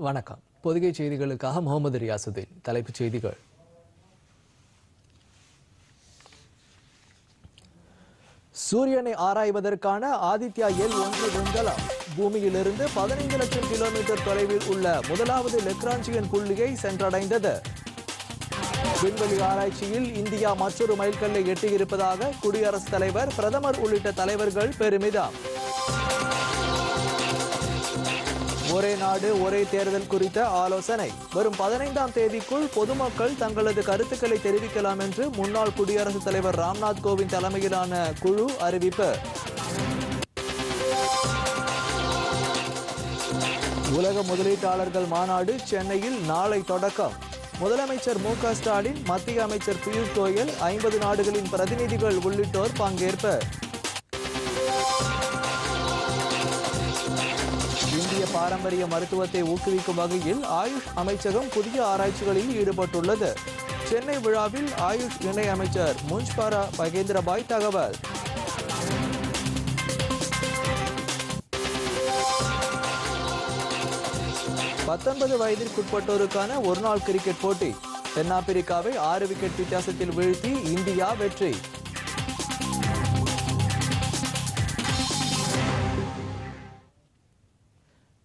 வணக்கம். பொதுகை செய்திகளுக்காக முகமது ரியாசுதீன். தலைப்புச் செய்திகள். சூரியனை ஆராய்வதற்கான ஆதித்யா எல் ஒன்று விண்கலம். பூமியிலிருந்து பதினைந்து லட்சம் கிலோமீட்டர் தொலைவில் உள்ள முதலாவது லெக்ரான்சியன் புள்ளியை சென்றடைந்தது. விண்வெளி ஆராய்ச்சியில் இந்தியா மற்றொரு மைல்கல்லை எட்டியிருப்பதாக குடியரசுத் தலைவர் பிரதமர் உள்ளிட்ட தலைவர்கள் பெருமிதம். ஒரே நாடு ஒரே தேர்தல் குறித்த ஆலோசனை. வரும் பதினைந்தாம் தேதிக்குள் பொதுமக்கள் தங்களது கருத்துக்களை தெரிவிக்கலாம் என்று முன்னாள் குடியரசுத் தலைவர் ராம்நாத் கோவிந்த் தலைமையிலான குழு அறிவிப்பு. உலக முதலீட்டாளர்கள் மாநாடு சென்னையில் நாளை தொடக்கம். முதலமைச்சர் மு க ஸ்டாலின் மத்திய அமைச்சர் பியூஷ் கோயல் ஐம்பது நாடுகளின் பிரதிநிதிகள் உள்ளிட்டோர் பங்கேற்பு. பாரம்பரிய மருத்துவத்தை ஊக்குவிக்கும் வகையில் ஆயுஷ் அமைச்சகம் புதிய ஆராய்ச்சிகளில் ஈடுபட்டுள்ளது. சென்னை விழாவில் ஆயுஷ் இணை அமைச்சர் முன்ஷ்பாரா மகேந்திரபாய் தகவல். பத்தொன்பது வயதிற்குட்பட்டோருக்கான ஒருநாள் கிரிக்கெட் போட்டி தென்னாப்பிரிக்காவை ஆறு விக்கெட் வித்தியாசத்தில் வீழ்த்தி இந்தியா வெற்றி.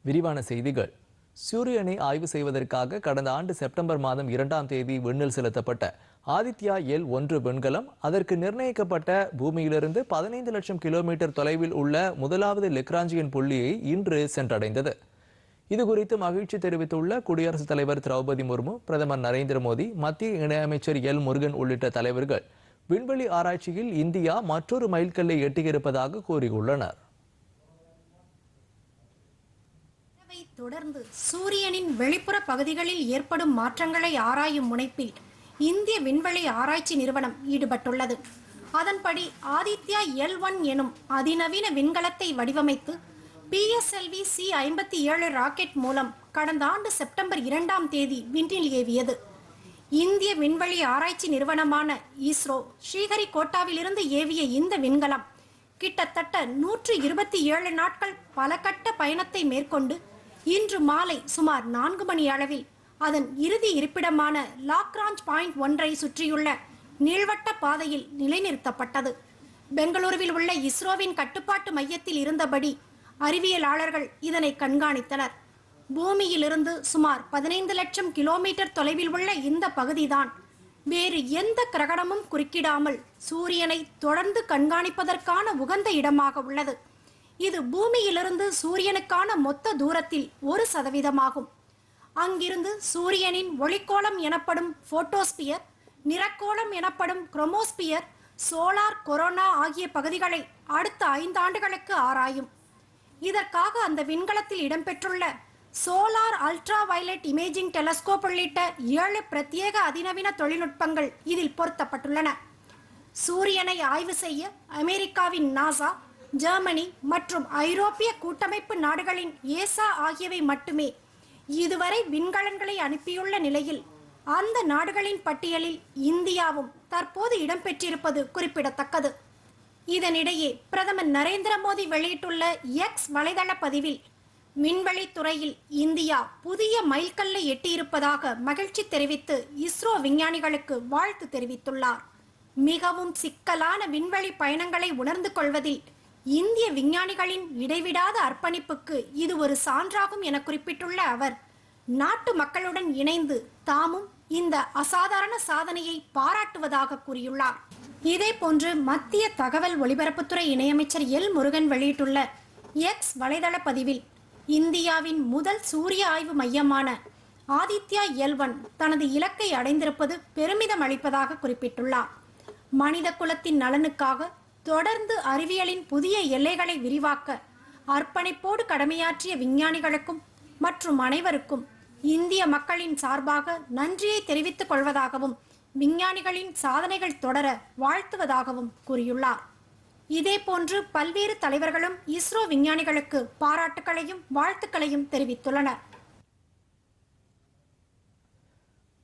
விரிவான செய்திகள். சூரியனை ஆய்வு செய்வதற்காக கடந்த ஆண்டு செப்டம்பர் மாதம் இரண்டாம் தேதி விண்ணில் செலுத்தப்பட்ட ஆதித்யா எல் ஒன்று விண்கலம் அதற்கு நிர்ணயிக்கப்பட்ட பூமியிலிருந்து பதினைந்து லட்சம் கிலோமீட்டர் தொலைவில் உள்ள முதலாவது லெக்ராஞ்சியன் புள்ளியை இன்று சென்றடைந்தது. இது குறித்து மகிழ்ச்சி தெரிவித்துள்ள குடியரசுத் தலைவர் திரௌபதி முர்மு பிரதமர் நரேந்திர மோடி மத்திய இணையமைச்சர் எல் முருகன் உள்ளிட்ட தலைவர்கள் விண்வெளி ஆராய்ச்சியில் இந்தியா மற்றொரு மைல்கல்லை எட்டியிருப்பதாக கூறியுள்ளனர். நிலவை தொடர்ந்து சூரியனின் வெளிப்புற பகுதிகளில் ஏற்படும் மாற்றங்களை ஆராயும் முனைப்பில் இந்திய விண்வெளி ஆராய்ச்சி நிறுவனம் ஈடுபட்டுள்ளது. அதன்படி ஆதித்யா எல் ஒன் எனும் அதிநவீன விண்கலத்தை வடிவமைத்து பிஎஸ்எல்வி சி ஐம்பத்தி ஏழு ராக்கெட் மூலம் கடந்த ஆண்டு செப்டம்பர் இரண்டாம் தேதி விண்ணில் ஏவியது. இந்திய விண்வெளி ஆராய்ச்சி நிறுவனமான இஸ்ரோ ஸ்ரீஹரிகோட்டாவிலிருந்து ஏவிய இந்த விண்கலம் கிட்டத்தட்ட நூற்று இருபத்தி ஏழு நாட்கள் பல கட்ட பயணத்தை மேற்கொண்டு இன்று மாலை சுமார் நான்கு மணி அளவில் அதன் இறுதி இருப்பிடமான லாக்ராஞ்ச் பாயிண்ட் ஒன்றை சுற்றியுள்ள நீள்வட்ட பாதையில் நிலைநிறுத்தப்பட்டது. பெங்களூருவில் உள்ள இஸ்ரோவின் கட்டுப்பாட்டு மையத்தில் இருந்தபடி அறிவியலாளர்கள் இதனை கண்காணித்தனர். பூமியிலிருந்து சுமார் பதினைந்து லட்சம் கிலோமீட்டர் தொலைவில் உள்ள இந்த பகுதிதான். வேறு எந்த கிரகணமும் குறுக்கிடாமல் சூரியனை தொடர்ந்து கண்காணிப்பதற்கான உகந்த இடமாக உள்ளது. இது பூமியிலிருந்து சூரியனுக்கான மொத்த தூரத்தில் ஒரு சதவீதமாகும். அங்கிருந்து சூரியனின் ஒளிக்கோளம் எனப்படும் போட்டோஸ்பியர் நிறக்கோளம் எனப்படும் குரோமோஸ்பியர் சோலார் கொரோனா ஆகிய பகுதிகளை அடுத்த ஐந்து ஆண்டுகளுக்கு ஆராயும். இதற்காக அந்த விண்கலத்தில் இடம்பெற்றுள்ள solar ultra violet imaging telescope உள்ளிட்ட ஏழு பிரத்யேக அதிநவீன தொழில்நுட்பங்கள் இதில் பொருத்தப்பட்டுள்ளன. சூரியனை ஆய்வு செய்ய அமெரிக்காவின் நாசா ஜெர்மனி மற்றும் ஐரோப்பிய கூட்டமைப்பு நாடுகளின் ஏசா ஆகியவை மட்டுமே இதுவரை விண்கலன்களை அனுப்பியுள்ள நிலையில் அந்த நாடுகளின் பட்டியலில் இந்தியாவும் தற்போது இடம்பெற்றிருப்பது குறிப்பிடத்தக்கது. இதனிடையே பிரதமர் நரேந்திர மோடி வெளியிட்டுள்ள எக்ஸ் வலைதள பதிவில் விண்வெளி துறையில் இந்தியா புதிய மைல்கல்லை எட்டியிருப்பதாக மகிழ்ச்சி தெரிவித்து இஸ்ரோ விஞ்ஞானிகளுக்கு வாழ்த்து தெரிவித்துள்ளார். மிகவும் சிக்கலான விண்வெளி பயணங்களை உணர்ந்து கொள்வதில் இந்திய விஞ்ஞானிகளின் இடைவிடாத அர்ப்பணிப்புக்கு இது ஒரு சான்றாகும் என குறிப்பிட்டுள்ள அவர் நாட்டு மக்களுடன் இணைந்து தாமும் இந்த அசாதாரண சாதனையை பாராட்டுவதாக கூறியுள்ளார். இதே போன்று மத்திய தகவல் ஒலிபரப்புத்துறை இணையமைச்சர் எல். முருகன் வெளியிட்டுள்ள எக்ஸ் வலைதள பதிவில் இந்தியாவின் முதல் சூரிய ஆய்வு மையமான ஆதித்யா எல்வன் தனது இலக்கை அடைந்திருப்பது பெருமிதம் அளிப்பதாக குறிப்பிட்டுள்ளார். மனித குலத்தின் நலனுக்காக தொடர்ந்து அறிவியலின் புதிய எல்லைகளை விரிவாக்க அர்ப்பணிப்போடு கடமையாற்றிய விஞ்ஞானிகளுக்கும் மற்றும் அனைவருக்கும் இந்திய மக்களின் சார்பாக நன்றியை தெரிவித்துக் கொள்வதாகவும் விஞ்ஞானிகளின் சாதனைகள் தொடர வாழ்த்துவதாகவும் கூறியுள்ளார். இதேபோன்று பல்வேறு தலைவர்களும் இஸ்ரோ விஞ்ஞானிகளுக்கு பாராட்டுக்களையும் வாழ்த்துக்களையும் தெரிவித்துள்ளனர்.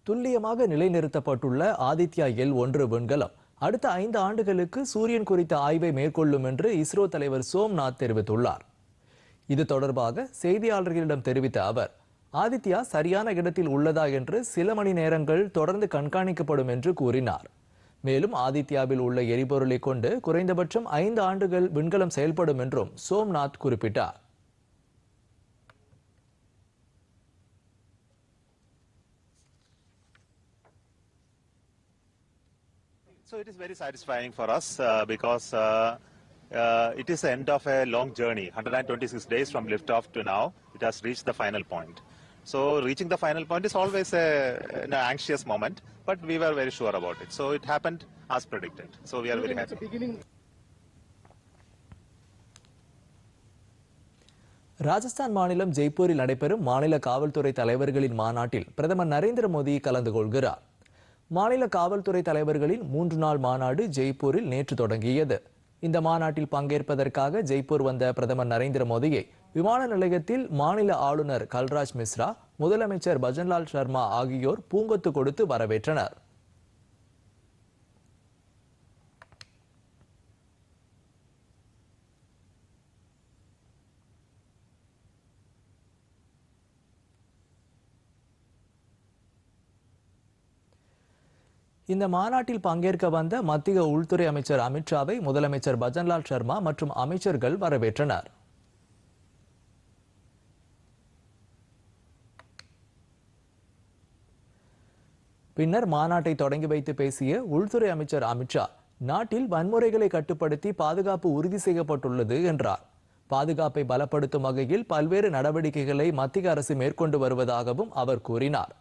துல்லியமாக நிலைநிறுத்தப்பட்டுள்ள ஆதித்யா எல் ஒன்று விண்கலம் அடுத்த ஐந்து ஆண்டுகளுக்கு சூரியன் குறித்த ஆய்வை மேற்கொள்ளும் என்று இஸ்ரோ தலைவர் சோம்நாத் தெரிவித்துள்ளார். இது தொடர்பாக செய்தியாளர்களிடம் தெரிவித்த அவர் ஆதித்யா சரியான இடத்தில் உள்ளதா என்று சில மணி நேரங்கள் தொடர்ந்து கண்காணிக்கப்படும் என்று கூறினார். மேலும் ஆதித்யாவில் உள்ள எரிபொருளை கொண்டு குறைந்தபட்சம் ஐந்து ஆண்டுகள் விண்கலம் செயல்படும் என்றும் சோம்நாத் குறிப்பிட்டார். So it is very satisfying for us uh, because uh, uh, it is the end of a long journey. 126 days from liftoff to now, it has reached the final point. So reaching the final point is always a, an anxious moment, but we were very sure about it. So it happened as predicted. So we are very happy. Rajasthan மாநிலம் ஜெய்ப்பூரில் நடைபெறும் மாநில காவல்துறை தலைவர்களின் மாநாட்டில் பிரதமர் நரேந்திர மோடி கலந்து கொள்கிறார் மாநில காவல்துறை தலைவர்களின் மூன்று நாள் மாநாடு ஜெய்ப்பூரில் நேற்று தொடங்கியது. இந்த மாநாட்டில் பங்கேற்பதற்காக ஜெய்ப்பூர் வந்த பிரதமர் நரேந்திர மோடியை விமான நிலையத்தில் மாநில ஆளுநர் கல்ராஜ் மிஸ்ரா முதலமைச்சர் பஜன்லால் சர்மா ஆகியோர் பூங்கொத்து கொடுத்து வரவேற்றனர். இந்த மாநாட்டில் பங்கேற்க வந்த மத்திய உள்துறை அமைச்சர் அமித்ஷாவை முதலமைச்சர் பஜன்லால் சர்மா மற்றும் அமைச்சர்கள் வரவேற்றனர். பின்னர் மாநாட்டை தொடங்கி வைத்து பேசிய உள்துறை அமைச்சர் அமித்ஷா நாட்டில் வன்முறைகளை கட்டுப்படுத்தி பாதுகாப்பு உறுதி செய்யப்பட்டுள்ளது என்றார். பாதுகாப்பை பலப்படுத்தும் வகையில் பல்வேறு நடவடிக்கைகளை மத்திய அரசு மேற்கொண்டு வருவதாகவும் அவர் கூறினார்.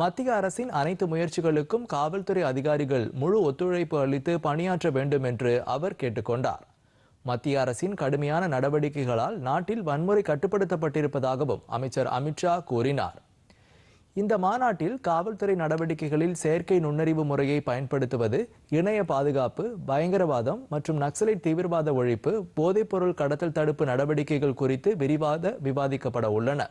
மத்திய அரசின் அனைத்து முயற்சிகளுக்கும் காவல்துறை அதிகாரிகள் முழு ஒத்துழைப்பு அளித்து பணியாற்ற வேண்டும் என்று அவர் கேட்டுக்கொண்டார். மத்திய அரசின் கடுமையான நடவடிக்கைகளால் நாட்டில் வன்முறை கட்டுப்படுத்தப்பட்டிருப்பதாகவும் அமைச்சர் அமித்ஷா கூறினார். இந்த மாநாட்டில் காவல்துறை நடவடிக்கைகளில் செயற்கை நுண்ணறிவு முறையை பயன்படுத்துவது இணைய பாதுகாப்பு பயங்கரவாதம் மற்றும் நக்சலைட் தீவிரவாத ஒழிப்பு போதைப்பொருள் கடத்தல் தடுப்பு நடவடிக்கைகள் குறித்து விரிவாக விவாதிக்கப்பட உள்ளன.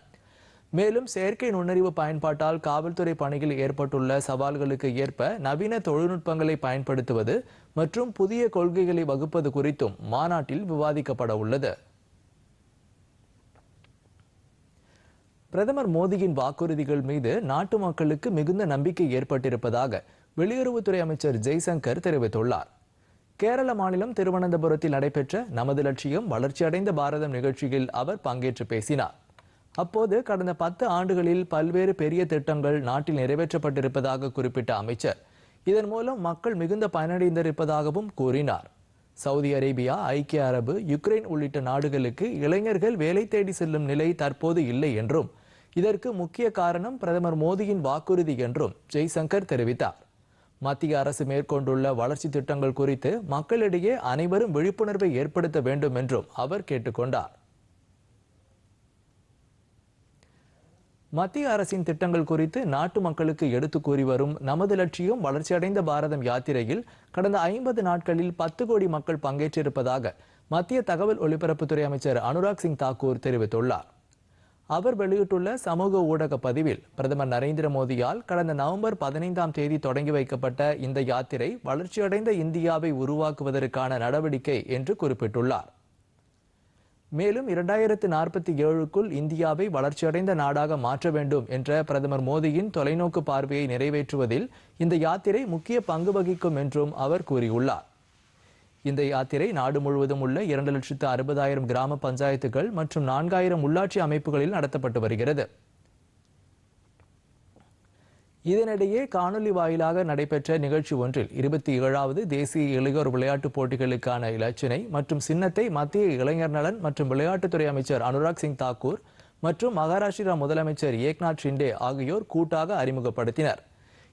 மேலும் செயற்கை நுண்ணறிவு பயன்பாட்டால் காவல்துறை பணியில் ஏற்பட்டுள்ள சவால்களுக்கு ஏற்ப நவீன தொழில்நுட்பங்களை பயன்படுத்துவது மற்றும் புதிய கொள்கைகளை வகுப்பது குறித்தும் மாநாட்டில் விவாதிக்கப்பட உள்ளது. பிரதமர் மோடியின் வாக்குறுதிகள் மீது நாட்டு மக்களுக்கு மிகுந்த நம்பிக்கை ஏற்பட்டிருப்பதாக வெளியுறவுத்துறை அமைச்சர் ஜெய்சங்கர் தெரிவித்துள்ளார். கேரள மாநிலம் திருவனந்தபுரத்தில் நடைபெற்ற நமது லட்சியம் வளர்ச்சியடைந்த பாரதம் நிகழ்ச்சியில் அவர் பங்கேற்று பேசினார். அப்போது கடந்த பத்து ஆண்டுகளில் பல்வேறு பெரிய திட்டங்கள் நாட்டில் நிறைவேற்றப்பட்டிருப்பதாக குறிப்பிட்ட அமைச்சர். இதன் மூலம் மக்கள் மிகுந்த பயனடைந்திருப்பதாகவும் கூறினார். சவுதி அரேபியா ஐக்கிய அரபு யுக்ரைன் உள்ளிட்ட நாடுகளுக்கு இளைஞர்கள் வேலை தேடி செல்லும் நிலை தற்போது இல்லை என்றும் இதற்கு முக்கிய காரணம் பிரதமர் மோடியின் வாக்குறுதி என்றும் ஜெய்சங்கர் தெரிவித்தார். மத்திய அரசு மேற்கொண்டுள்ள வளர்ச்சி திட்டங்கள் குறித்து மக்களிடையே அனைவரும் விழிப்புணர்வை ஏற்படுத்த வேண்டும் என்றும் அவர் கேட்டுக்கொண்டார். மத்திய அரசின் திட்டங்கள் குறித்து நாட்டு மக்களுக்கு எடுத்து கூறி வரும் நமது லட்சியம் வளர்ச்சியடைந்த பாரதம் யாத்திரையில் கடந்த ஐம்பது நாட்களில் பத்து கோடி மக்கள் பங்கேற்றிருப்பதாக மத்திய தகவல் ஒலிபரப்புத்துறை அமைச்சர் அனுராக் சிங் தாக்கூர் தெரிவித்துள்ளார். அவர் வெளியிட்டுள்ள சமூக ஊடக பதிவில் பிரதமர் நரேந்திர மோடியால் கடந்த நவம்பர் பதினைந்தாம் தேதி தொடங்கி வைக்கப்பட்ட இந்த யாத்திரை வளர்ச்சியடைந்த இந்தியாவை உருவாக்குவதற்கான நடவடிக்கை என்று குறிப்பிட்டுள்ளார். மேலும் இரண்டாயிரத்து நாற்பத்தி ஏழுக்குள் இந்தியாவை வளர்ச்சியடைந்த நாடாக மாற்ற வேண்டும் என்ற பிரதமர் மோடியின் தொலைநோக்கு பார்வையை நிறைவேற்றுவதில் இந்த யாத்திரை முக்கிய பங்கு வகிக்கும் என்றும் அவர் கூறியுள்ளார். இந்த யாத்திரை நாடு முழுவதும் உள்ள இரண்டு லட்சத்து அறுபதாயிரம் கிராம பஞ்சாயத்துகள் மற்றும் நான்காயிரம் உள்ளாட்சி அமைப்புகளில் நடத்தப்பட்டு வருகிறது. இதனிடையே காணொலி வாயிலாக நடைபெற்ற நிகழ்ச்சி ஒன்றில் இருபத்தி ஏழாவது தேசிய இளையோர் விளையாட்டுப் போட்டிகளுக்கான இலச்சினை மற்றும் சின்னத்தை மத்திய இளைஞர் நலன் மற்றும் விளையாட்டுத்துறை அமைச்சர் அனுராக் சிங் தாக்கூர் மற்றும் மகாராஷ்டிரா முதலமைச்சர் ஏக்நாத் ஷிண்டே ஆகியோர் கூட்டாக அறிமுகப்படுத்தினர்.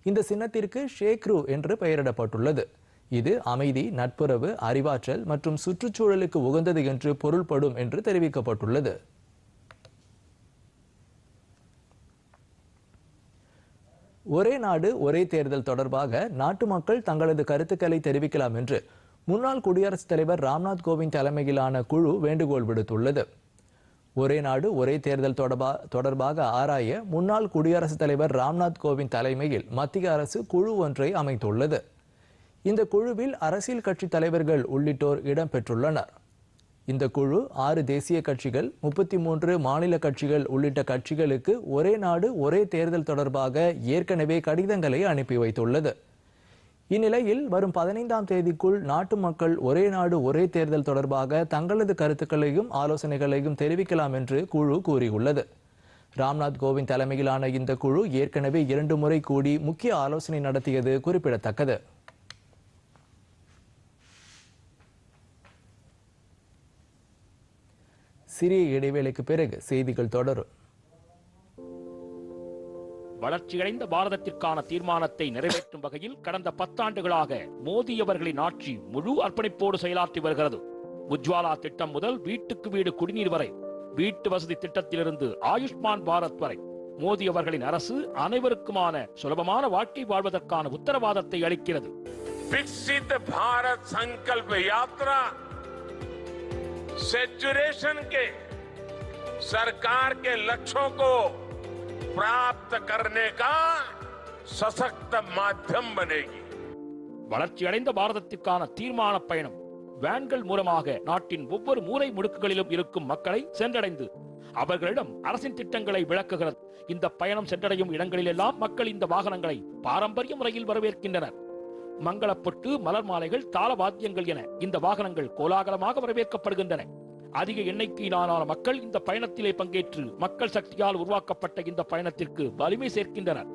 இந்த சின்னத்திற்கு ஷேக்ரு என்று பெயரிடப்பட்டுள்ளது. இது அமைதி நட்புறவு அறிவாற்றல் மற்றும் சுற்றுச்சூழலுக்கு உகந்தது என்று பொருள்படும் என்று தெரிவிக்கப்பட்டுள்ளது. ஒரே நாடு ஒரே தேர்தல் தொடர்பாக நாட்டு மக்கள் தங்களது கருத்துக்களை தெரிவிக்கலாம் என்று முன்னாள் குடியரசுத் தலைவர் ராம்நாத் கோவிந்த் தலைமையிலான குழு வேண்டுகோள் விடுத்துள்ளது. ஒரே நாடு ஒரே தேர்தல் தொடர்பா தொடர்பாக ஆராய முன்னாள் குடியரசுத் தலைவர் ராம்நாத் கோவிந்த் தலைமையில் மத்திய அரசு குழு ஒன்றை அமைத்துள்ளது. இந்த குழுவில் அரசியல் கட்சி தலைவர்கள் உள்ளிட்டோர் இடம்பெற்றுள்ளனர். இந்த குழு ஆறு தேசிய கட்சிகள் முப்பத்தி மூன்று மாநில கட்சிகள் உள்ளிட்ட கட்சிகளுக்கு ஒரே நாடு ஒரே தேர்தல் தொடர்பாக ஏற்கனவே கடிதங்களை அனுப்பி வைத்துள்ளது. இந்நிலையில் வரும் பதினைந்தாம் தேதிக்குள் நாட்டு மக்கள் ஒரே நாடு ஒரே தேர்தல் தொடர்பாக தங்களது கருத்துக்களையும் ஆலோசனைகளையும் தெரிவிக்கலாம் என்று குழு கூறியுள்ளது. ராம்நாத் கோவிந்த் தலைமையிலான இந்த குழு ஏற்கனவே இரண்டு முறை கூடி முக்கிய ஆலோசனை நடத்தியது குறிப்பிடத்தக்கது. சிறிய இடைவேளைக்கு பிறகு செய்திகள் தொடரும். வளர்ச்சியடைந்த பாரதத்திற்கான தீர்மானத்தை நிறைவேற்றும் வகையில் கடந்த பத்தாண்டுகளாக மோடி அவர்களின் ஆட்சி முழு அர்ப்பணிப்போடு செயலாற்றி வருகிறது. உஜ்வாலா திட்டம் முதல் வீட்டுக்கு வீடு குடிநீர் வரை வீட்டு வசதி திட்டத்திலிருந்து ஆயுஷ்மான் பாரத் வரை மோடி அவர்களின் அரசு அனைவருக்குமான சுலபமான வாழ்க்கை வாழ்வதற்கான உத்தரவாதத்தை அளிக்கிறது. பாரத் சங்கல்ப யாத்ரா सेचुरेशन के सरकार के लक्ष्यों को प्राप्त करने का सशक्त माध्यम बनेगी வளர்ச்சியடைந்த பாரதத்திற்கான தீர்மான பயணம் வேன்கள் மூலமாக நாட்டின் ஒவ்வொரு மூலை முடுக்குகளிலும் இருக்கும் மக்களை சென்றடைந்து அவர்களிடம் அரசின் திட்டங்களை விளக்குகிறது இந்த பயணம் சென்றடையும் இடங்களிலெல்லாம் மக்கள் இந்த வாகனங்களை பாரம்பரிய முறையில் வரவேற்கின்றனர் மங்களப்பொட்டு மலர் மாலைகள் தாள வாத்தியங்கள் என இந்த வாகனங்கள் கோலாகலமாக வரவேற்கப்படுகின்றன. அதிக எண்ணிக்கையிலான மக்கள் இந்த பயணத்திலே பங்கேற்று மக்கள் சக்தியால் உருவாக்கப்பட்ட இந்த பயணத்திற்கு வலிமை சேர்க்கின்றனர்.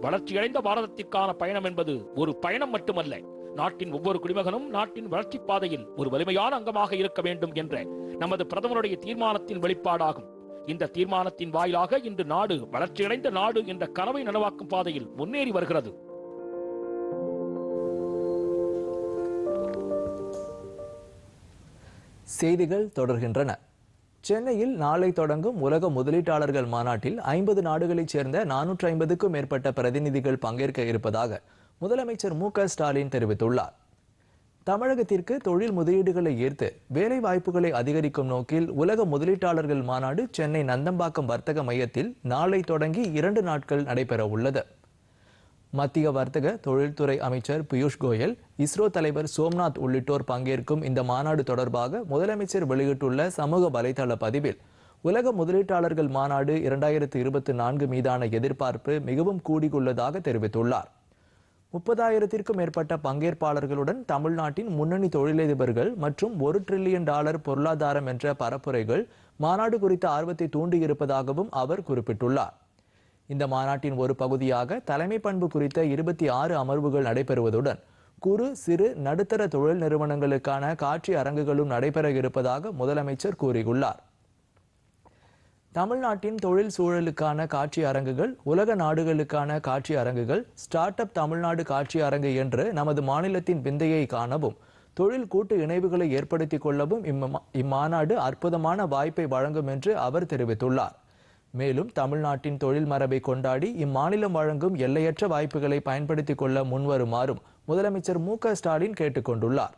வளர்ச்சியடைந்த பாரதத்திற்கான பயணம் என்பது ஒரு பயணம் மட்டுமல்ல நாட்டின் ஒவ்வொரு குடிமகனும் நாட்டின் வளர்ச்சி பாதையில் ஒரு வலிமையான அங்கமாக இருக்க வேண்டும் என்ற நமது பிரதமருடைய தீர்மானத்தின் வெளிப்பாடாகும். இந்த தீர்மானத்தின் வாயிலாக இன்று நாடு வளர்ச்சியடைந்த நாடு என்ற கனவை நனவாக்கும் பாதையில் முன்னேறி வருகிறது. செய்திகள் தொடர்கின்றன. சென்னையில் நாளை தொடங்கும் உலக முதலீட்டாளர்கள் மாநாட்டில் ஐம்பது நாடுகளைச் சேர்ந்த நானூற்று ஐம்பதுக்கும் மேற்பட்ட பிரதிநிதிகள் பங்கேற்க இருப்பதாக முதலமைச்சர் மு க ஸ்டாலின் தெரிவித்துள்ளார். தமிழகத்திற்கு தொழில் முதலீடுகளை ஈர்த்து வேலை வாய்ப்புகளை அதிகரிக்கும் நோக்கில் உலக முதலீட்டாளர்கள் மாநாடு சென்னை நந்தம்பாக்கம் வர்த்தக மையத்தில் நாளை தொடங்கி இரண்டு நாட்கள் நடைபெற உள்ளது மத்திய வர்த்தக தொழில்துறை அமைச்சர் பியூஷ் கோயல் இஸ்ரோ தலைவர் சோம்நாத் உள்ளிட்டோர் பங்கேற்கும் இந்த மாநாடு தொடர்பாக முதலமைச்சர் வெளியிட்டுள்ள சமூக வலைதள பதிவில் உலக முதலீட்டாளர்கள் மாநாடு இரண்டாயிரத்து இருபத்தி நான்கு மீதான எதிர்பார்ப்பு மிகவும் கூடியுள்ளதாக தெரிவித்துள்ளார். முப்பதாயிரத்திற்கும் மேற்பட்ட பங்கேற்பாளர்களுடன் தமிழ்நாட்டின் முன்னணி தொழிலதிபர்கள் மற்றும் ஒரு டிரில்லியன் டாலர் பொருளாதாரம் என்ற பரப்புரைகள் மாநாடு குறித்த ஆர்வத்தை தூண்டியிருப்பதாகவும் அவர் குறிப்பிட்டுள்ளார். இந்த மாநாட்டின் ஒரு பகுதியாக தலைமை பண்பு குறித்த இருபத்தி ஆறு அமர்வுகள் நடைபெறுவதுடன் குறு சிறு நடுத்தர தொழில் நிறுவனங்களுக்கான காட்சி அரங்குகளும் நடைபெற இருப்பதாக முதலமைச்சர் கூறியுள்ளார். தமிழ்நாட்டின் தொழில் சூழலுக்கான காட்சி அரங்குகள் உலக நாடுகளுக்கான காட்சி அரங்குகள் ஸ்டார்ட் அப் தமிழ்நாடு காட்சி அரங்கு என்று நமது மாநிலத்தின் விந்தையை காணவும் தொழில் கூட்டு இணைவுகளை ஏற்படுத்திக் கொள்ளவும் இம்மாநாடு அற்புதமான வாய்ப்பை வழங்கும் என்று அவர் தெரிவித்துள்ளார். மேலும் தமிழ்நாட்டின் தொழில் மரபை கொண்டாடி இம்மாநிலம் வழங்கும் எல்லையற்ற வாய்ப்புகளை பயன்படுத்திக் கொள்ள முன்வருமாறும் முதலமைச்சர் மு க ஸ்டாலின் கேட்டுக்கொண்டுள்ளார்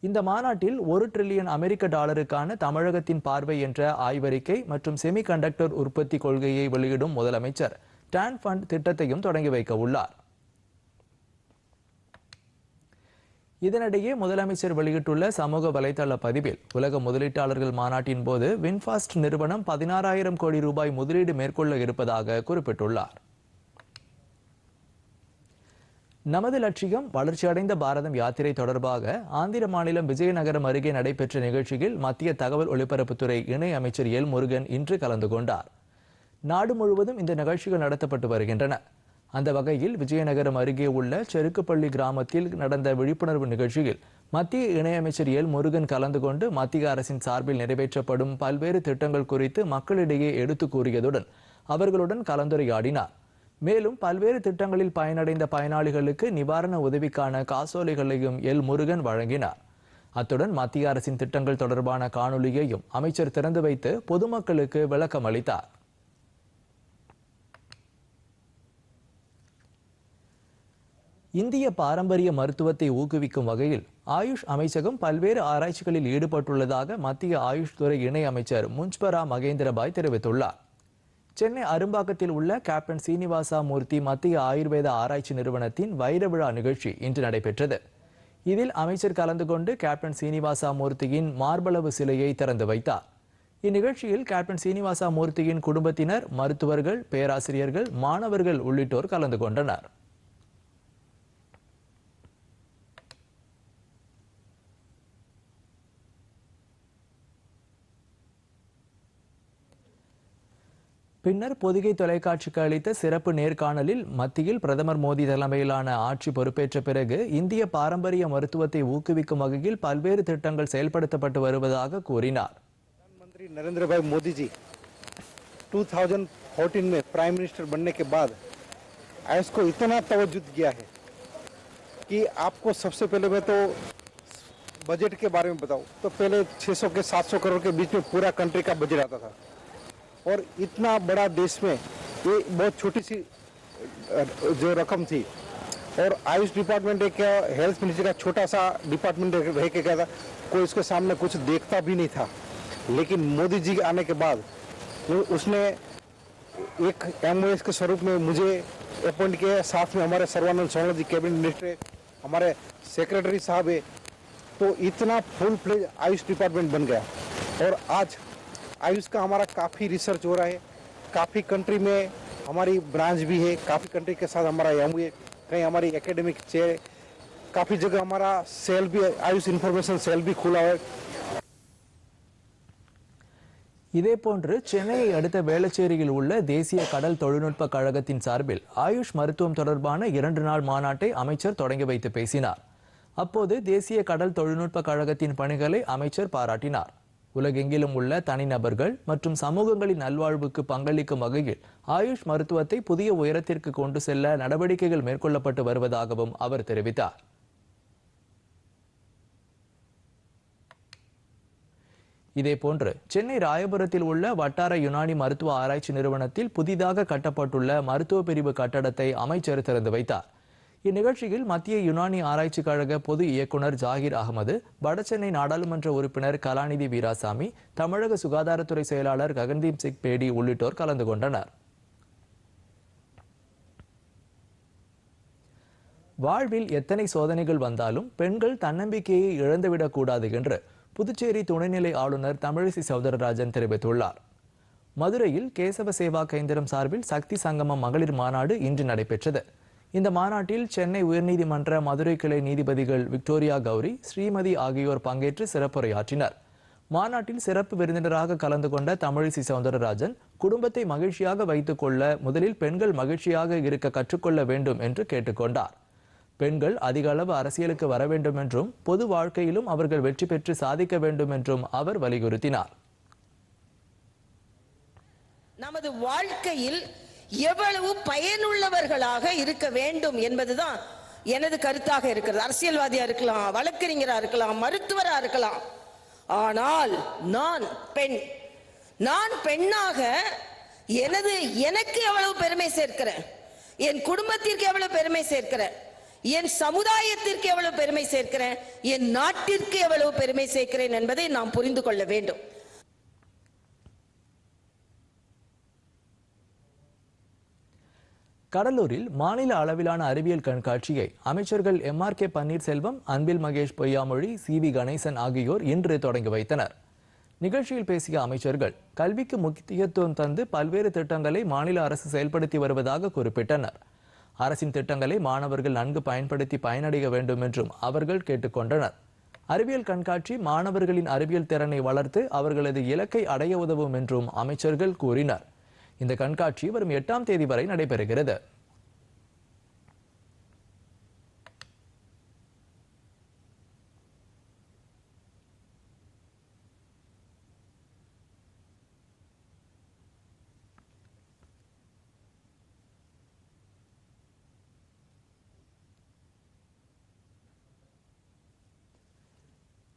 இந்த மாநாட்டில் ஒரு டிரில்லியன் அமெரிக்க டாலருக்கான தமிழகத்தின் பார்வை என்ற ஆய்வறிக்கை மற்றும் செமிகண்டக்டர் உற்பத்தி கொள்கையை வெளியிடும் முதலமைச்சர் டான் ஃபண்ட் திட்டத்தையும் தொடங்கி வைக்க உள்ளார். இதனிடையே முதலமைச்சர் வெளியிட்டுள்ள சமூக வலைதள பதிவில் உலக முதலீட்டாளர்கள் மாநாட்டின் போது வின்ஃபாஸ்ட் நிறுவனம் பதினாறாயிரம் கோடி ரூபாய் முதலீடு மேற்கொள்ள இருப்பதாக குறிப்பிட்டுள்ளார். நமது லட்சியம் வளர்ச்சியடைந்த பாரதம் யாத்திரை தொடர்பாக ஆந்திர மாநிலம் விஜயநகரம் அருகே நடைபெற்ற நிகழ்ச்சியில் மத்திய தகவல் ஒலிபரப்புத்துறை இணை அமைச்சர் எல் முருகன் இன்று கலந்து கொண்டார். நாடு முழுவதும் இந்த நிகழ்ச்சிகள் நடத்தப்பட்டு வருகின்றன. அந்த வகையில் விஜயநகரம் அருகே உள்ள செருக்குப்பள்ளி கிராமத்தில் நடந்த விழிப்புணர்வு நிகழ்ச்சியில் மத்திய இணையமைச்சர் எல். முருகன் கலந்து கொண்டு மத்திய அரசின் சார்பில் நிறைவேற்றப்படும் பல்வேறு திட்டங்கள் குறித்து மக்களிடையே எடுத்து கூறியதுடன் அவர்களுடன் கலந்துரையாடினார். மேலும் பல்வேறு திட்டங்களில் பயனடைந்த பயனாளிகளுக்கு நிவாரண உதவிக்கான காசோலைகளையும் எல். முருகன் வழங்கினார். அத்துடன் மத்திய அரசின் திட்டங்கள் தொடர்பான காணொலியையும் அமைச்சர் திறந்து வைத்து பொதுமக்களுக்கு விளக்கம் அளித்தார் இந்திய பாரம்பரிய மருத்துவத்தை ஊக்குவிக்கும் வகையில் ஆயுஷ் அமைச்சகம் பல்வேறு ஆராய்ச்சிகளில் ஈடுபட்டுள்ளதாக மத்திய ஆயுஷ் துறை இணை அமைச்சர் முன்ஸ்பரா மகேந்திரபாய் தெரிவித்துள்ளார். சென்னை அரும்பாக்கத்தில் உள்ள கேப்டன் சீனிவாசா மூர்த்தி மத்திய ஆயுர்வேத ஆராய்ச்சி நிறுவனத்தின் வைர விழா நிகழ்ச்சி இன்று நடைபெற்றது. இதில் அமைச்சர் கலந்து கொண்டு கேப்டன் சீனிவாசா மூர்த்தியின் மார்பளவு சிலையை திறந்து வைத்தார். இந்நிகழ்ச்சியில் கேப்டன் சீனிவாசா மூர்த்தியின் குடும்பத்தினர் மருத்துவர்கள் பேராசிரியர்கள் மாணவர்கள் உள்ளிட்டோர் கலந்து கொண்டனர். பின்னர் பொதிகை தொலைக்காட்சிக்கு அளித்த சிறப்பு நேர்காணலில் மத்தியில் பிரதமர் மோடி தலைமையிலான ஆட்சி பொறுப்பேற்ற பிறகு இந்திய பாரம்பரிய மருத்துவத்தை ஊக்குவிக்கும் வகையில் பல்வேறு திட்டங்கள் செயல்படுத்தப்பட்டு வருவதாக கூறினார் प्रधानमंत्री नरेंद्र भाई मोदी जी 2014 में प्राइम मिनिस्टर बनने के बाद आयुष को इतना तवज्जुद किया है कि आपको सबसे पहले मैं तो बजट के बारे में बताऊं तो पहले 600 के 700 करोड़ के बीच में पूरा कंट्री का बजट आता था और इतना बड़ा देश में ये बहुत छोटी सी जो रकम थी। और आयुष डिपार्टमेंट एक हेल्थ मिनिस्ट्री का छोटा सा डिपार्टमेंट रह के क्या था, कोई इसके सामने कुछ देखता भी नहीं था। लेकिन मोदी जी आने के बाद उसने एक एमओएस के स्वरूप में मुझे अपॉइंट किया साथ में हमारे सर्वानंद सोनल जी कैबिनेट मिनिस्टर हमारे सेक्रेटरी साहब है। तो इतना फुल फ्लेज आयुष डिपार्टमेंट बन गया। और आज आयुष का हमारा काफ़ी रिसर्च हो रहा है काफ़ी कंट्री में हमारी ब्रांच भी है काफ़ी कंट्री के साथ हमारा एम है कहीं हमारी एकेडमिक चेयर काफ़ी जगह हमारा सेल भी आयुष इंफॉर्मेशन सेल भी खुला हुआ है இதேபோன்று சென்னையை அடுத்த வேளச்சேரியில் உள்ள தேசிய கடல் தொழில்நுட்ப கழகத்தின் சார்பில் ஆயுஷ் மருத்துவம் தொடர்பான இரண்டு நாள் மாநாட்டை அமைச்சர் தொடங்கி வைத்து பேசினார் அப்போது தேசிய கடல் தொழில்நுட்ப கழகத்தின் பணிகளை அமைச்சர் பாராட்டினார் உலகெங்கிலும் உள்ள தனிநபர்கள் மற்றும் சமூகங்களின் நல்வாழ்வுக்கு பங்களிக்கும் வகையில் ஆயுஷ் மருத்துவத்தை புதிய உயரத்திற்கு கொண்டு செல்ல நடவடிக்கைகள் மேற்கொள்ளப்பட்டு வருவதாகவும் அவர் தெரிவித்தார். இதேபோன்று சென்னை ராயபுரத்தில் உள்ள வட்டார யுனானி மருத்துவ ஆராய்ச்சி நிறுவனத்தில் புதிதாக கட்டப்பட்டுள்ள மருத்துவ பிரிவு கட்டடத்தை அமைச்சர் திறந்து வைத்தார். இந்நிகழ்ச்சியில் மத்திய யுனானி ஆராய்ச்சி கழக பொது இயக்குனர் ஜாகிர் அகமது வடசென்னை நாடாளுமன்ற உறுப்பினர் கலாநிதி வீராசாமி தமிழக சுகாதாரத்துறை செயலாளர் ககன்தீப் சிங் பேடி உள்ளிட்டோர் கலந்து கொண்டனர். வாழ்வில் எத்தனை சோதனைகள் வந்தாலும் பெண்கள் தன்னம்பிக்கையை இழந்துவிடக்கூடாது என்று புதுச்சேரி துணைநிலை ஆளுநர் தமிழிசை சவுந்தரராஜன் தெரிவித்துள்ளார். மதுரையில் கேசவ சேவா கேந்திரம் சார்பில் சக்தி சங்கமம் மகளிர் மாநாடு இன்று நடைபெற்றது. இந்த மாநாட்டில் சென்னை உயர்நீதிமன்ற மதுரை கிளை நீதிபதிகள் விக்டோரியா கௌரி ஸ்ரீமதி ஆகியோர் பங்கேற்று சிறப்புரையாற்றினர். மாநாட்டில் சிறப்பு விருந்தினராக கலந்து கொண்ட தமிழிசை சவுந்தரராஜன் குடும்பத்தை மகிழ்ச்சியாக வைத்துக் கொள்ள முதலில் பெண்கள் மகிழ்ச்சியாக இருக்க கற்றுக்கொள்ள வேண்டும் என்று கேட்டுக்கொண்டார். பெண்கள் அதிக அளவு அரசியலுக்கு வர வேண்டும் என்றும் பொது வாழ்க்கையிலும் அவர்கள் வெற்றி பெற்று சாதிக்க வேண்டும் என்றும் அவர் வலியுறுத்தினார். நமது வாழ்க்கையில் எவ்வளவு பயனுள்ளவர்களாக இருக்க வேண்டும் என்பதுதான் எனது கருத்தாக இருக்கிறது. அரசியல்வாதியா இருக்கலாம் வழக்கறிஞரா இருக்கலாம் மருத்துவரா இருக்கலாம். ஆனால் நான் பெண். நான் பெண்ணாக எனது எனக்கு எவ்வளவு பெருமை சேர்க்கிறேன்? என் குடும்பத்திற்கு எவ்வளவு பெருமை சேர்க்கிறேன்? என் சமுதாயத்திற்கு எவ்வளவு பெருமை சேர்க்கிறேன்? என் நாட்டிற்கு எவ்வளவு பெருமை சேர்க்கிறேன் என்பதை நாம் புரிந்து கொள்ள வேண்டும். கடலூரில் மாநில அளவிலான அறிவியல் கண்காட்சியை அமைச்சர்கள் M R K Panneerselvam Anbil Mahesh Poyyamozhi C V Ganesan ஆகியோர் இன்று தொடங்கி வைத்தனர். நிகழ்ச்சியில் பேசிய அமைச்சர்கள் கல்விக்கு முக்கியத்துவம் தந்து பல்வேறு திட்டங்களை மாநில அரசு செயல்படுத்தி வருவதாக குறிப்பிட்டனர். அரசின் திட்டங்களை மாணவர்கள் நன்கு பயன்படுத்தி பயனடைய வேண்டும் என்றும் அவர்கள் கேட்டுக்கொண்டனர் அறிவியல் கண்காட்சி மாணவர்களின் அறிவியல் திறனை வளர்த்து அவர்களது இலக்கை அடைய உதவும் என்றும் அமைச்சர்கள் கூறினர். இந்த கண்காட்சி வரும் எட்டாம் தேதி வரை நடைபெறுகிறது.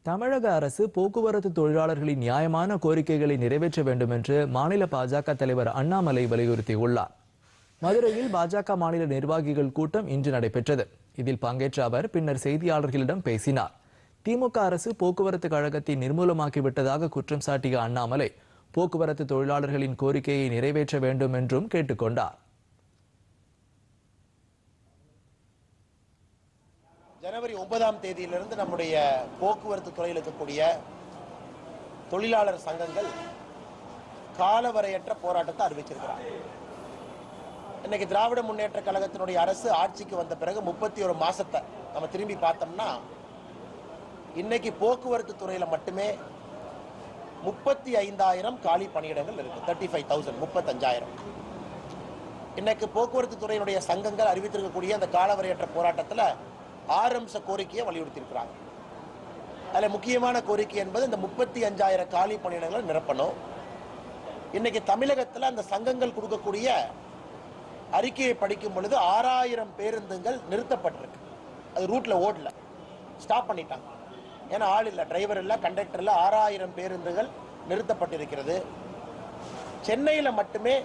தமிழக அரசு போக்குவரத்து தொழிலாளர்களின் நியாயமான கோரிக்கைகளை நிறைவேற்ற வேண்டும் என்று மாநில பாஜக தலைவர் அண்ணாமலை வலியுறுத்தியுள்ளார். மதுரையில் பாஜக மாநில நிர்வாகிகள் கூட்டம் இன்று நடைபெற்றது. இதில் பங்கேற்ற அவர் பின்னர் செய்தியாளர்களிடம் பேசினார். திமுக அரசு போக்குவரத்து கழகத்தை நிர்மூலமாக்கிவிட்டதாக குற்றம் சாட்டிய அண்ணாமலை போக்குவரத்து தொழிலாளர்களின் கோரிக்கையை நிறைவேற்ற வேண்டும் என்றும் கேட்டுக்கொண்டார். ஜனவரி ஒன்பதாம் தேதியிலிருந்து நம்முடைய போக்குவரத்து துறையில் இருக்கக்கூடிய தொழிலாளர் சங்கங்கள் காலவரையற்ற போராட்டத்தை அறிவிச்சிருக்கிறாங்க. இன்னைக்கு திராவிட முன்னேற்ற கழகத்தினுடைய அரசு ஆட்சிக்கு வந்த பிறகு முப்பத்தி ஒரு மாசத்தை நம்ம திரும்பி பார்த்தோம்னா இன்னைக்கு போக்குவரத்து துறையில் மட்டுமே முப்பத்தி ஐந்தாயிரம் காலி பணியிடங்கள் இருக்கு. தேர்ட்டி ஃபைவ் தௌசண்ட் முப்பத்தஞ்சாயிரம். இன்னைக்கு போக்குவரத்து துறையினுடைய சங்கங்கள் அறிவித்திருக்கக்கூடிய அந்த காலவரையற்ற போராட்டத்தில் ஆறு அம்ச கோரிக்கையை வலியுறுத்தியிருக்கிறாங்க. அதில் முக்கியமான கோரிக்கை என்பது இந்த முப்பத்தி அஞ்சாயிரம் காலி பணியிடங்களை நிரப்பணும். இன்னைக்கு தமிழகத்தில் அந்த சங்கங்கள் கொடுக்கக்கூடிய அறிக்கையை படிக்கும் பொழுது ஆறாயிரம் பேருந்துகள் நிறுத்தப்பட்டிருக்கு. அது ரூட்டில் ஓடல. ஸ்டாப் பண்ணிட்டாங்க. ஏன்னா ஆள் இல்லை டிரைவர் இல்லை கண்டக்டர் இல்லை ஆறாயிரம் பேருந்துகள் நிறுத்தப்பட்டிருக்கிறது. சென்னையில் மட்டுமே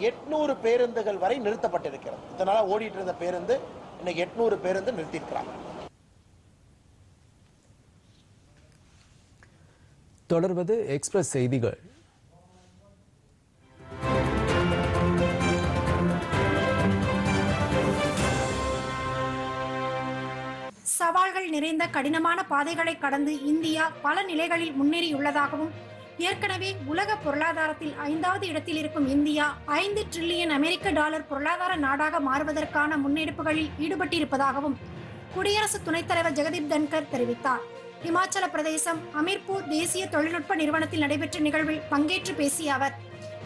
எட்நூறு பேருந்துகள் வரை நிறுத்தப்பட்டிருக்கிறது. இதனால் ஓடிட்டு இருந்த பேருந்து இன்னைக்கு எட்நூறு பேருந்து நிறுத்தியிருக்கிறாங்க. தொடர்வது எக்ஸ்பிரஸ் செய்திகள். சவால்கள் நிறைந்த கடினமான பாதைகளை கடந்து இந்தியா பல நிலைகளில் முன்னேறியுள்ளதாகவும் ஏற்கனவே உலக பொருளாதாரத்தில் ஐந்தாவது இடத்தில் இருக்கும் இந்தியா ஐந்து டிரில்லியன் அமெரிக்க டாலர் பொருளாதார நாடாக மாறுவதற்கான முன்னெடுப்புகளில் ஈடுபட்டிருப்பதாகவும் குடியரசு துணைத் தலைவர் ஜெகதீப் தன்கர் தெரிவித்தார். இமாச்சல பிரதேசம் அமீர்பூர் தேசிய தொழில்நுட்ப நிறுவனத்தில் நடைபெற்ற நிகழ்வில் பங்கேற்று பேசிய அவர்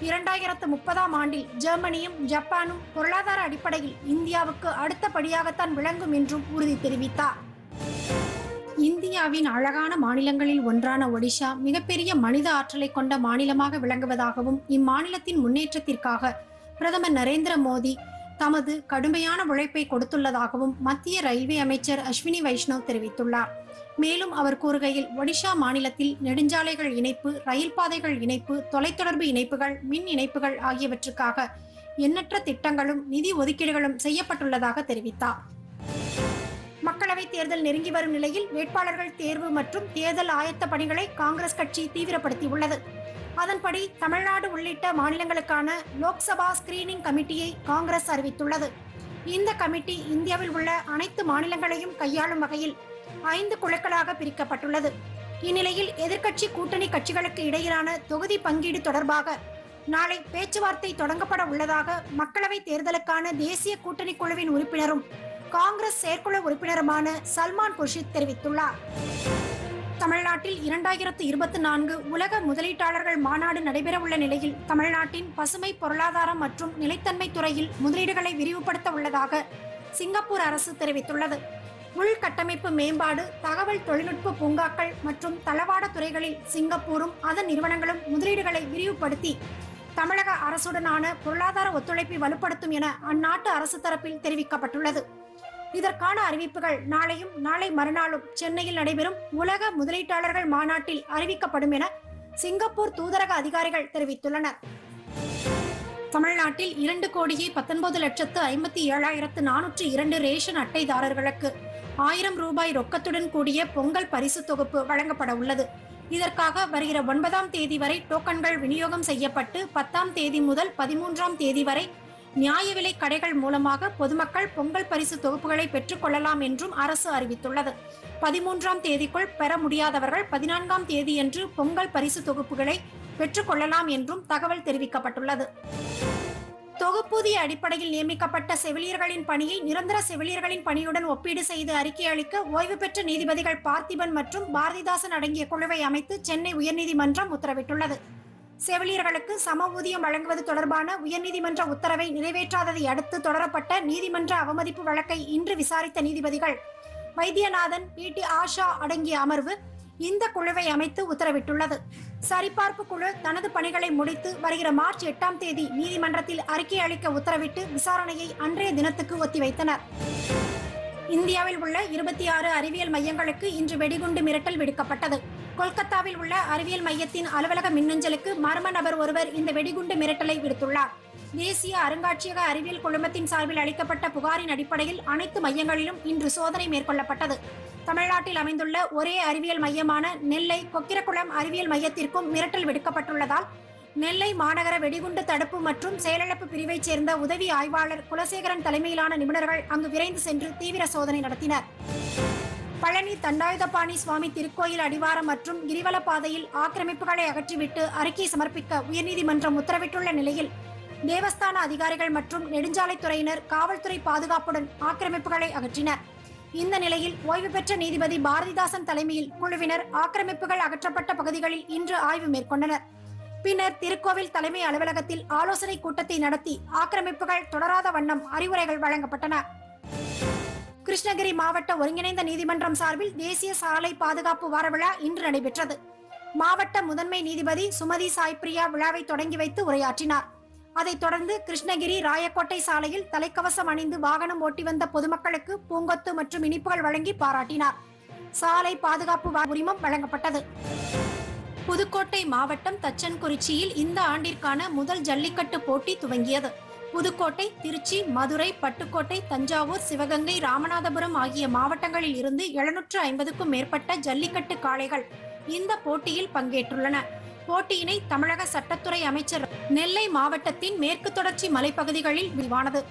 இரண்டாயிரத்து முப்பதாம் ஆண்டில் ஜெர்மனியும் ஜப்பானும் பொருளாதார அடிப்படையில் இந்தியாவுக்கு அடுத்தபடியாகத்தான் விளங்கும் என்றும் உறுதி தெரிவித்தார். இந்தியாவின் அழகான மாநிலங்களில் ஒன்றான ஒடிஷா மிகப்பெரிய மனித ஆற்றலை கொண்ட மாநிலமாக விளங்குவதாகவும் இம்மாநிலத்தின் முன்னேற்றத்திற்காக பிரதமர் நரேந்திர மோடி தமது கடுமையான உழைப்பை கொடுத்துள்ளதாகவும் மத்திய ரயில்வே அமைச்சர் அஸ்வினி வைஷ்ணவ் தெரிவித்துள்ளார். மேலும் அவர் கூறுகையில் ஒடிஷா மாநிலத்தில் நெடுஞ்சாலைகள் இணைப்பு ரயில் பாதைகள் இணைப்பு தொலைத்தொடர்பு இணைப்புகள் மின் இணைப்புகள் ஆகியவற்றுக்காக எண்ணற்ற திட்டங்களும் நிதி ஒதுக்கீடுகளும் செய்யப்பட்டுள்ளதாக தெரிவித்தார். மக்களவைத் தேர்தல் நெருங்கி வரும் நிலையில் வேட்பாளர்கள் தேர்வு மற்றும் தேர்தல் ஆயத்த பணிகளை காங்கிரஸ் கட்சி தீவிரப்படுத்தியுள்ளது. அதன்படி தமிழ்நாடு உள்ளிட்ட மாநிலங்களுக்கான லோக்சபா ஸ்கிரீனிங் கமிட்டியை காங்கிரஸ் அறிவித்துள்ளது. இந்த கமிட்டி இந்தியாவில் உள்ள அனைத்து மாநிலங்களையும் கையாளும் வகையில் ஐந்து குழுக்களாக பிரிக்கப்பட்டுள்ளது. இந்நிலையில் எதிர்க்கட்சி கூட்டணி கட்சிகளுக்கு இடையிலான தொகுதி பங்கீடு தொடர்பாக நாளை பேச்சுவார்த்தை தொடங்கப்பட உள்ளதாக மக்களவை தேர்தலுக்கான தேசிய கூட்டணி குழுவின் உறுப்பினரும் காங்கிரஸ் செயற்குழு உறுப்பினருமான சல்மான் குர்ஷித் தெரிவித்துள்ளார். தமிழ்நாட்டில் இரண்டாயிரத்து இருபத்தி நான்கு உலக முதலீட்டாளர்கள் மாநாடு நடைபெறவுள்ள நிலையில் தமிழ்நாட்டின் பசுமை பொருளாதாரம் மற்றும் நிலைத்தன்மை துறையில் முதலீடுகளை விரிவுபடுத்த உள்ளதாக சிங்கப்பூர் அரசு தெரிவித்துள்ளது. உள்கட்டமைப்பு மேம்பாடு தகவல் தொழில்நுட்ப பூங்காக்கள் மற்றும் தளவாட துறைகளில் சிங்கப்பூரும் அதன் நிறுவனங்களும் முதலீடுகளை விரிவுபடுத்தி தமிழக அரசுடனான பொருளாதார ஒத்துழைப்பை வலுப்படுத்தும் என அந்நாட்டு அரசு தரப்பில் தெரிவிக்கப்பட்டுள்ளது. இதற்கான அறிவிப்புகள் நாளையும் நாளை மறுநாளும் சென்னையில் நடைபெறும் உலக முதலீட்டாளர்கள் மாநாட்டில் அறிவிக்கப்படும் என சிங்கப்பூர் தூதரக அதிகாரிகள் தெரிவித்துள்ளனர். தமிழ்நாட்டில் இரண்டு கோடியே பத்தொன்பது லட்சத்து ஐம்பத்தி ஏழாயிரத்து நானூற்று இரண்டு ரேஷன் அட்டைதாரர்களுக்கு ஆயிரம் ரூபாய் ரொக்கத்துடன் கூடிய பொங்கல் பரிசு தொகுப்பு வழங்கப்பட உள்ளது. இதற்காக வருகிற ஒன்பதாம் தேதி வரை டோக்கன்கள் விநியோகம் செய்யப்பட்டு பத்தாம் தேதி முதல் பதிமூன்றாம் தேதி வரை நியாய விலை கடைகள் மூலமாக பொதுமக்கள் பொங்கல் பரிசு தொகுப்புகளை பெற்றுக் கொள்ளலாம் என்றும் அரசு அறிவித்துள்ளது. பதிமூன்றாம் தேதிக்குள் பெற முடியாதவர்கள் பதினான்காம் தேதியன்று பொங்கல் பரிசு தொகுப்புகளை பெற்றுக் கொள்ளலாம் என்றும் தகவல் தெரிவிக்கப்பட்டுள்ளது. தொகுப்பூதிய அடிப்படையில் நியமிக்கப்பட்ட செவிலியர்களின் பணியை நிரந்தர செவிலியர்களின் பணியுடன் ஒப்பீடு செய்து அறிக்கை அளிக்க ஓய்வு பெற்ற நீதிபதிகள் பார்த்திபன் மற்றும் பாரதிதாசன் அடங்கிய குழுவை அமைத்து சென்னை உயர்நீதிமன்றம் உத்தரவிட்டுள்ளது. செவிலியர்களுக்கு சம ஊதியம் வழங்குவது தொடர்பான உயர்நீதிமன்ற உத்தரவை நிறைவேற்றாததை அடுத்து தொடரப்பட்ட நீதிமன்ற அவமதிப்பு வழக்கை இன்று விசாரித்த நீதிபதிகள் வைத்தியநாதன் பி. டி. ஆஷா அடங்கிய அமர்வு இந்த குழுவை அமைத்து உத்தரவிட்டுள்ளது. சரிபார்ப்பு குழு தனது பணிகளை முடித்து வருகிற மார்ச் எட்டாம் தேதி நீதிமன்றத்தில் அறிக்கை அளிக்க உத்தரவிட்டு விசாரணையை அன்றைய தினத்துக்கு ஒத்திவைத்தனர். இந்தியாவில் உள்ள இருபத்தி ஆறு அறிவியல் மையங்களுக்கு இன்று வெடிகுண்டு மிரட்டல் விடுக்கப்பட்டது. கொல்கத்தாவில் உள்ள அறிவியல் மையத்தின் அலுவலக மின்னஞ்சலுக்கு மர்ம நபர் ஒருவர் இந்த வெடிகுண்டு மிரட்டலை விடுத்துள்ளார். தேசிய அருங்காட்சியக அறிவியல் குழுமத்தின் சார்பில் அளிக்கப்பட்ட புகாரின் அடிப்படையில் அனைத்து மையங்களிலும் இன்று சோதனை மேற்கொள்ளப்பட்டது. தமிழ்நாட்டில் அமைந்துள்ள ஒரே அறிவியல் மையமான நெல்லை கொக்கிரகுளம் அறிவியல் மையத்திற்கும் மிரட்டல் விடுக்கப்பட்டுள்ளதால் நெல்லை மாநகர வெடிகுண்டு தடுப்பு மற்றும் செயலிழப்பு பிரிவைச் சேர்ந்த உதவி ஆய்வாளர் குலசேகரன் தலைமையிலான நிபுணர்கள் அங்கு விரைந்து சென்று தீவிர சோதனை நடத்தினர். பழனி தண்டாயுதபாணி சுவாமி திருக்கோயில் அடிவாரம் மற்றும் கிரிவல பாதையில் ஆக்கிரமிப்புகளை அகற்றிவிட்டு அறிக்கை சமர்ப்பிக்க உயர்நீதிமன்றம் உத்தரவிட்டுள்ள நிலையில் தேவஸ்தான அதிகாரிகள் மற்றும் நெடுஞ்சாலைத்துறையினர் காவல்துறை பாதுகாப்புடன் ஆக்கிரமிப்புகளை அகற்றினர். இந்த நிலையில் ஓய்வு பெற்ற நீதிபதி பாரதிதாசன் தலைமையில் குழுவினர் ஆக்கிரமிப்புகள் அகற்றப்பட்ட பகுதிகளில் இன்று ஆய்வு மேற்கொண்டனர். பின்னர் திருக்கோவில் தலைமை அலுவலகத்தில் ஆலோசனை கூட்டத்தை நடத்தி ஆக்கிரமிப்புகள் தொடராத வண்ணம் அறிவுரைகள் வழங்கப்பட்டன. கிருஷ்ணகிரி மாவட்ட ஒருங்கிணைந்த நீதிமன்றம் சார்பில் தேசிய சாலை பாதுகாப்பு வார விழா இன்று நடைபெற்றது. மாவட்ட முதன்மை நீதிபதி சுமதி சாய்பிரியா விழாவை தொடங்கி வைத்து உரையாற்றினார். அதைத் தொடர்ந்து கிருஷ்ணகிரி ராயக்கோட்டை சாலையில் தலைக்கவசம் அணிந்து வாகனம் ஓட்டி வந்த பொதுமக்களுக்கு பூங்கொத்து மற்றும் இனிப்புகள் வழங்கி பாராட்டினார். சாலை பாதுகாப்பு உரிமம் வழங்கப்பட்டது. புதுக்கோட்டை மாவட்டம் தச்சன்குறிச்சியில் இந்த ஆண்டிற்கான முதல் ஜல்லிக்கட்டு போட்டி துவங்கியது. புதுக்கோட்டை திருச்சி மதுரை பட்டுக்கோட்டை தஞ்சாவூர் சிவகங்கை ராமநாதபுரம் ஆகிய மாவட்டங்களில் இருந்து எழுநூற்று ஐம்பதுக்கும் மேற்பட்ட ஜல்லிக்கட்டு காளைகள் இந்த போட்டியில் பங்கேற்றுள்ளன. போட்டியினை தமிழக சட்டத்துறை அமைச்சர் நெல்லை மாவட்டத்தின் மேற்கு தொடர்ச்சி மலைப்பகுதிகளில் விரிவானது.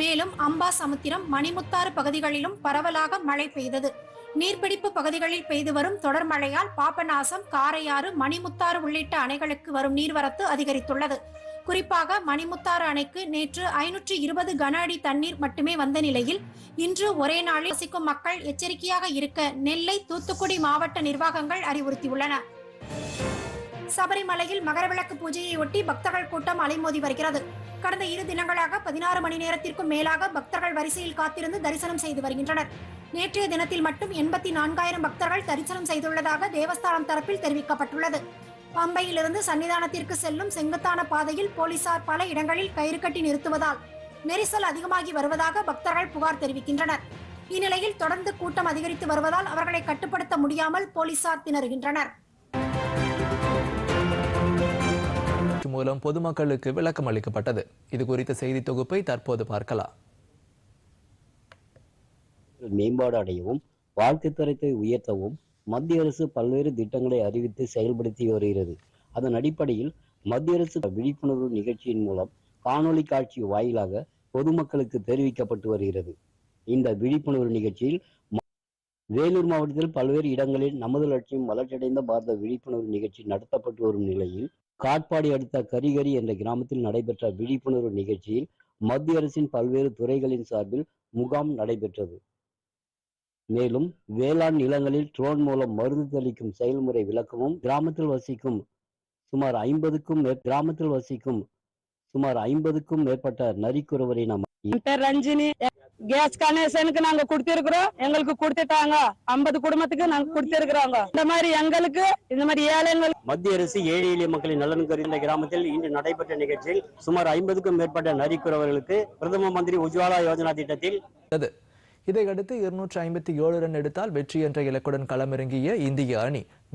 மேலும் அம்பா சமுத்திரம் மணிமுத்தாறு பகுதிகளிலும் பரவலாக மழை பெய்தது. நீர்பிடிப்பு பகுதிகளில் பெய்து வரும் தொடர் மழையால் பாபநாசம் காரையாறு மணிமுத்தாறு உள்ளிட்ட அணைகளுக்கு வரும் நீர்வரத்து அதிகரித்துள்ளது. குறிப்பாக மணிமுத்தாறு அணைக்கு நேற்று ஐநூற்று இருபது கன அடி தண்ணீர் மட்டுமே வந்த நிலையில் இன்று ஒரே நாளில் வசிக்கும் மக்கள் எச்சரிக்கையாக இருக்க நெல்லை தூத்துக்குடி மாவட்ட நிர்வாகங்கள் அறிவுறுத்தியுள்ளன. சபரிமலையில் மகரவிளக்கு பூஜையை ஒட்டி பக்தர்கள் கூட்டம் அலைமோதி வருகிறது. கடந்த இரு தினங்களாக பதினாறு மணி நேரத்திற்கும் மேலாக பக்தர்கள் வரிசையில் காத்திருந்து தரிசனம் செய்து வருகின்றனர். நேற்றைய தினத்தில் மட்டும் எண்பத்தி நான்காயிரம் பக்தர்கள் தரிசனம் செய்துள்ளதாக தேவஸ்தானம் தரப்பில் தெரிவிக்கப்பட்டுள்ளது. பம்பையிலிருந்து சன்னிதானத்திற்கு செல்லும் செங்குத்தான பாதையில் போலீசார் பல இடங்களில் கயிறு கட்டி நிறுத்துவதால் நெரிசல் அதிகமாகி வருவதாக பக்தர்கள் புகார் தெரிவிக்கின்றனர். இந்நிலையில் தொடர்ந்து கூட்டம் அதிகரித்து வருவதால் அவர்களை கட்டுப்படுத்த முடியாமல் போலீசார் திணறுகின்றனர். மூலம் பொதுமக்களுக்கு விளக்கம் அளிக்கப்பட்டது. இது குறித்த செய்தி தொகுப்பை தற்போது பார்க்கலாம். மேம்பாடு அடையவும் வாழ்க்கை தரத்தை உயர்த்தவும் மத்திய அரசு பல்வேறு திட்டங்களை அறிவித்து செயல்படுத்தி வருகிறது. அதன் அடிப்படையில் மத்திய அரசு விழிப்புணர்வு நிகழ்ச்சியின் மூலம் காணொளி காட்சி வாயிலாக பொதுமக்களுக்கு தெரிவிக்கப்பட்டு வருகிறது. இந்த விழிப்புணர்வு நிகழ்ச்சியில் வேலூர் மாவட்டத்தில் பல்வேறு இடங்களில் நமது லட்சியம் வளர்ச்சியடைந்த பாரத விழிப்புணர்வு நிகழ்ச்சி நடத்தப்பட்டு வரும் நிலையில் காட்பாடி அடுத்த கரிகரி என்ற கிராமத்தில் நடைபெற்ற விழிப்புணர்வு நிகழ்ச்சியில் மத்திய அரசின் பல்வேறு துறைகளின் சார்பில் முகாம் நடைபெற்றது. மேலும் வேளாண் நிலங்களில் ட்ரோன் மூலம் மருந்து தெளிக்கும் செயல்முறை விளக்கமும் கிராமத்தில் வசிக்கும் சுமார் ஐம்பதுக்கும் கிராமத்தில் வசிக்கும் சுமார் ஐம்பதுக்கும் மேற்பட்ட நரிக்குறவரின என் பேர் ரஞ்சினி. கேஸ் கனெக்ஷனுக்கு நாங்க கொடுத்திருக்கிறோம். எங்களுக்கு கொடுத்துட்டாங்க. ஐம்பது குடும்பத்துக்கு நாங்க கொடுத்திருக்கிறோங்க. இந்த மாதிரி எங்களுக்கு இந்த மாதிரி ஏழைகள் மத்திய அரசு ஏழை எளிய மக்களின் நலன் கருதி இந்த கிராமத்தில் இன்று நடைபெற்ற நிகழ்ச்சியில் சுமார் ஐம்பதுக்கும் மேற்பட்ட நரிக்குறவர்களுக்கு பிரதம மந்திரி உஜ்வாலா யோஜனா திட்டத்தில் இதையடுத்து இருநூற்றி ஐம்பத்தி ஏழு ரன் எடுத்தால் வெற்றி என்ற இலக்குடன் களமிறங்கிய இந்திய அணி